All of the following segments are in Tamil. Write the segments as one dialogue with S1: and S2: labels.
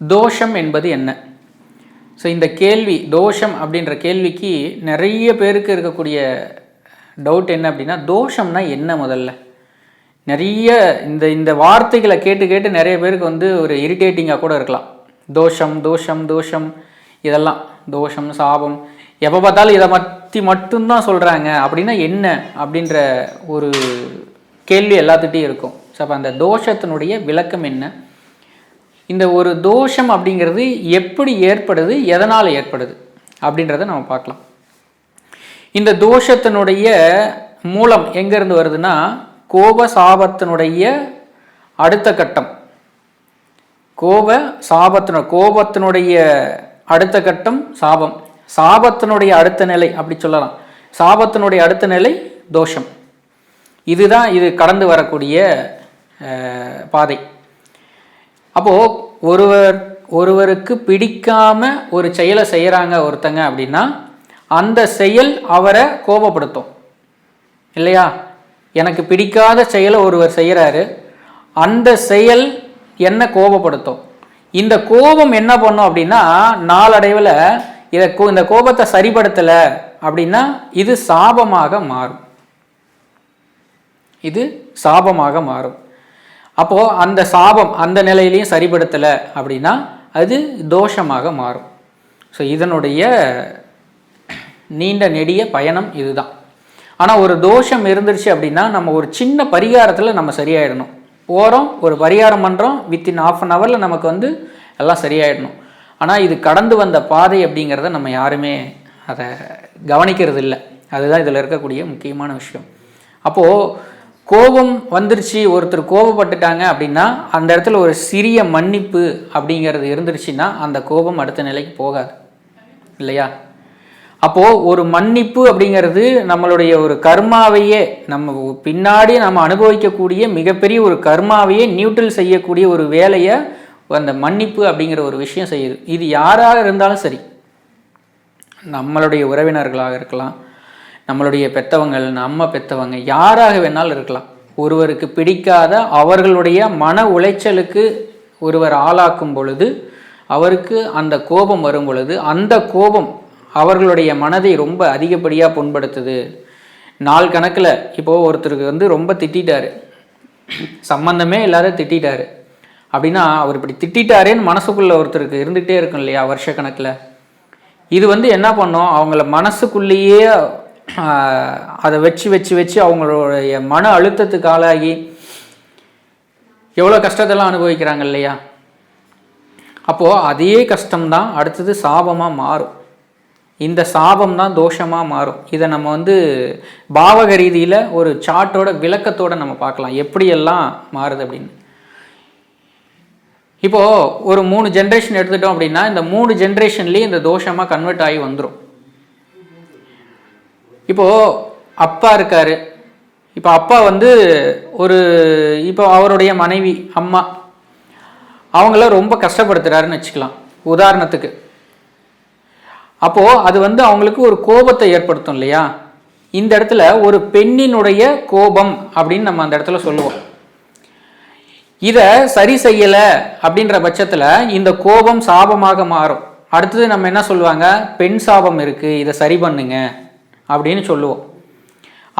S1: தோஷம் என்பது என்ன? ஸோ இந்த கேள்வி தோஷம் அப்படின்ற கேள்விக்கு நிறைய பேருக்கு இருக்கக்கூடிய டவுட் என்ன அப்படின்னா தோஷம்னா என்ன முதல்ல? நிறைய இந்த இந்த வார்த்தைகளை கேட்டு கேட்டு நிறைய பேருக்கு வந்து ஒரு இரிட்டேட்டிங்காக கூட இருக்கலாம். தோஷம் தோஷம் தோஷம் இதெல்லாம். தோஷம் சாபம். எப்போ பார்த்தாலும் இதை பற்றி மட்டும்தான் சொல்கிறாங்க அப்படின்னா என்ன? அப்படின்ற ஒரு கேள்வி எல்லாத்துட்டையும் இருக்கும். ஸோ அப்போ அந்த தோஷத்தினுடைய விளக்கம் என்ன? இந்த ஒரு தோஷம் அப்படிங்கிறது எப்படி ஏற்படுது எதனால் ஏற்படுது அப்படின்றத நம்ம பார்க்கலாம். இந்த தோஷத்தினுடைய மூலம் எங்கேருந்து வருதுன்னா கோப சாபத்தினுடைய அடுத்த கட்டம். கோப சாபத்தின கோபத்தினுடைய அடுத்த கட்டம் சாபம். சாபத்தினுடைய அடுத்த நிலை அப்படி சொல்லலாம். சாபத்தினுடைய அடுத்த நிலை தோஷம். இதுதான் இது கடந்து வரக்கூடிய பாதை. அப்போது ஒருவர் ஒருவருக்கு பிடிக்காம ஒரு செயலை செய்கிறாங்க ஒருத்தங்க அப்படின்னா அந்த செயல் அவரை கோபப்படுத்தும். இல்லையா? எனக்கு பிடிக்காத செயலை ஒருவர் செய்கிறாரு அந்த செயல் என்ன கோபப்படுத்தும். இந்த கோபம் என்ன பண்ணும் அப்படின்னா நாளடைவில் இதை கோ- இந்த கோபத்தை சரிப்படுத்தலை அப்படின்னா இது சாபமாக மாறும். இது சாபமாக மாறும். அப்போது அந்த சாபம் அந்த நிலையிலையும் சரிப்படுத்தலை அப்படின்னா அது தோஷமாக மாறும். ஸோ இதனுடைய நீண்ட நெடிய பயணம் இதுதான். ஆனால் ஒரு தோஷம் இருந்துருச்சு அப்படின்னா நம்ம ஒரு சின்ன பரிகாரத்தில் நம்ம சரியாயிடணும். போகிறோம் ஒரு பரிகாரம் பண்ணுறோம் வித்தின் ஆஃப் அன் ஹவரில் நமக்கு வந்து எல்லாம் சரியாயிடணும். ஆனால் இது கடந்து வந்த பாதை அப்படிங்கிறத நம்ம யாருமே அதை கவனிக்கிறது இல்லை அதுதான் இதில் இருக்கக்கூடிய முக்கியமான விஷயம். அப்போது கோபம் வந்துருச்சு ஒருத்தர் கோபப்பட்டுட்டாங்க அப்படின்னா அந்த இடத்துல ஒரு சிறிய மன்னிப்பு அப்படிங்கிறது இருந்துருச்சுன்னா அந்த கோபம் அடுத்த நிலைக்கு போகாது. இல்லையா? அப்போது ஒரு மன்னிப்பு அப்படிங்கிறது நம்மளுடைய ஒரு கர்மாவையே நம்ம பின்னாடி நம்ம அனுபவிக்கக்கூடிய மிகப்பெரிய ஒரு கர்மாவையே நியூட்ரல் செய்யக்கூடிய ஒரு வேலையை அந்த மன்னிப்பு அப்படிங்கிற ஒரு விஷயம் செய்யுது. இது யாராக இருந்தாலும் சரி நம்மளுடைய உறவினர்களாக இருக்கலாம் நம்மளுடைய பெத்தவங்கள் நம்ம பெத்தவங்க யாராக வேணாலும் இருக்கலாம். ஒருவருக்கு பிடிக்காத அவர்களுடைய மன உளைச்சலுக்கு ஒருவர் ஆளாக்கும் பொழுது அவருக்கு அந்த கோபம் வரும் பொழுது அந்த கோபம் அவர்களுடைய மனதை ரொம்ப அதிகப்படியாக புண்படுத்துது. நாள் கணக்கில் இப்போது ஒருத்தருக்கு வந்து ரொம்ப திட்டாரு சம்பந்தமே இல்லாத திட்டாரு அப்படின்னா அவர் இப்படி திட்டிட்டாரேன்னு மனசுக்குள்ள ஒருத்தருக்கு இருந்துகிட்டே இருக்கும் இல்லையா வருஷ கணக்கில். இது வந்து என்ன பண்ணோம்? அவங்கள மனசுக்குள்ளேயே அதை வச்சு வச்சு வச்சு அவங்களுடைய மன அழுத்தத்துக்கு ஆளாகி எவ்வளோ கஷ்டத்தெல்லாம் அனுபவிக்கிறாங்க இல்லையா? அப்போது அதே கஷ்டம்தான் அடுத்தது சாபமாக மாறும். இந்த சாபம் தான் தோஷமாக மாறும். இதை நம்ம வந்து பாவக ரீதியில் ஒரு சார்ட்டோட விளக்கத்தோடு நம்ம பார்க்கலாம். எப்படியெல்லாம் மாறுது அப்படின்னு. இப்போது ஒரு மூணு ஜென்ரேஷன் எடுத்துட்டோம் அப்படின்னா இந்த மூணு ஜென்ரேஷன்லேயும் இந்த தோஷமாக கன்வெர்ட் ஆகி வந்துடும் இப்போது அப்பா இருக்கார். இப்போ அப்பா வந்து ஒரு இப்போ அவருடைய மனைவி அம்மா அவங்கள ரொம்ப கஷ்டப்படுத்துகிறாருன்னு வச்சுக்கலாம் உதாரணத்துக்கு. அப்போது அது வந்து அவங்களுக்கு ஒரு கோபத்தை ஏற்படுத்தும் இல்லையா? இந்த இடத்துல ஒரு பெண்ணினுடைய கோபம் அப்படின்னு நம்ம அந்த இடத்துல சொல்லுவோம். இதை சரி செய்யலை அப்படின்ற பட்சத்தில் இந்த கோபம் சாபமாக மாறும். அடுத்தது நம்ம என்ன சொல்லுவாங்க? பெண் சாபம் இருக்குது இதை சரி பண்ணுங்க. அப்படின்னு சொல்லுவோம்.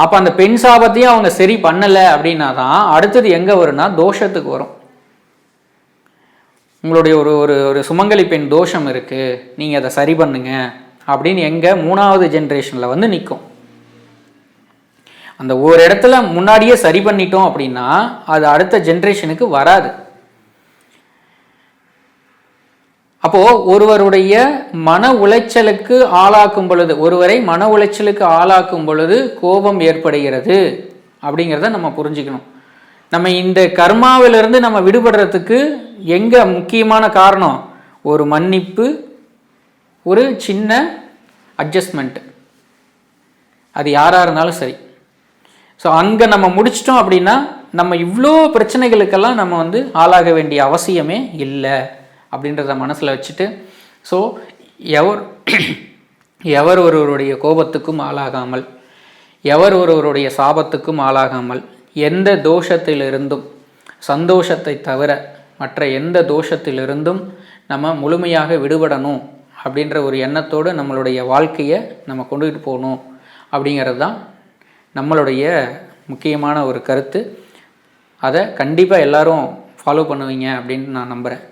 S1: அப்போ அந்த பெண் சாபத்தையும் அவங்க சரி பண்ணலை அப்படின்னா தான் அடுத்தது எங்கே வரும்னா தோஷத்துக்கு வரும். உங்களுடைய ஒரு ஒரு ஒரு சுமங்கலி பெண் தோஷம் இருக்குது நீங்கள் அதை சரி பண்ணுங்க அப்படின்னு எங்கே மூணாவது ஜென்ரேஷனில் வந்து நிற்கும் அந்த ஒரு இடத்துல முன்னாடியே சரி பண்ணிட்டோம் அப்படின்னா அது அடுத்த ஜென்ரேஷனுக்கு வராது. அப்போ ஒருவருடைய மன உளைச்சலுக்கு ஆளாக்கும் பொழுது ஒருவரை மன உளைச்சலுக்கு ஆளாக்கும் பொழுது கோபம் ஏற்படுகிறது. அப்படிங்கிறத நம்ம புரிஞ்சுக்கணும். நம்ம இந்த கர்மாவிலிருந்து நம்ம விடுபடுறதுக்கு எங்க முக்கியமான காரணம்? ஒரு மன்னிப்பு ஒரு சின்ன அட்ஜஸ்ட்மெண்ட் அது யாராக இருந்தாலும் சரி. ஸோ அங்கே நம்ம முடிச்சிட்டோம் அப்படின்னா நம்ம இவ்வளோ பிரச்சனைகளுக்கெல்லாம் நம்ம வந்து ஆளாக வேண்டிய அவசியமே இல்லை. அப்படின்றத மனசில் வச்சுட்டு ஸோ எவர் எவர் ஒருவருடைய கோபத்துக்கும் ஆளாகாமல் எவர் ஒருவருடைய சாபத்துக்கும் ஆளாகாமல் எந்த தோஷத்திலிருந்தும் சந்தோஷத்தை தவிர மற்ற எந்த தோஷத்திலிருந்தும் நம்ம முழுமையாக விடுபடணும் அப்படின்ற ஒரு எண்ணத்தோடு நம்மளுடைய வாழ்க்கையை நம்ம கொண்டுகிட்டு போகணும் அப்படிங்கிறது தான் நம்மளுடைய முக்கியமான ஒரு கருத்து. அதை கண்டிப்பாக எல்லோரும் ஃபாலோ பண்ணுவீங்க அப்படின்னு நான் நம்புகிறேன்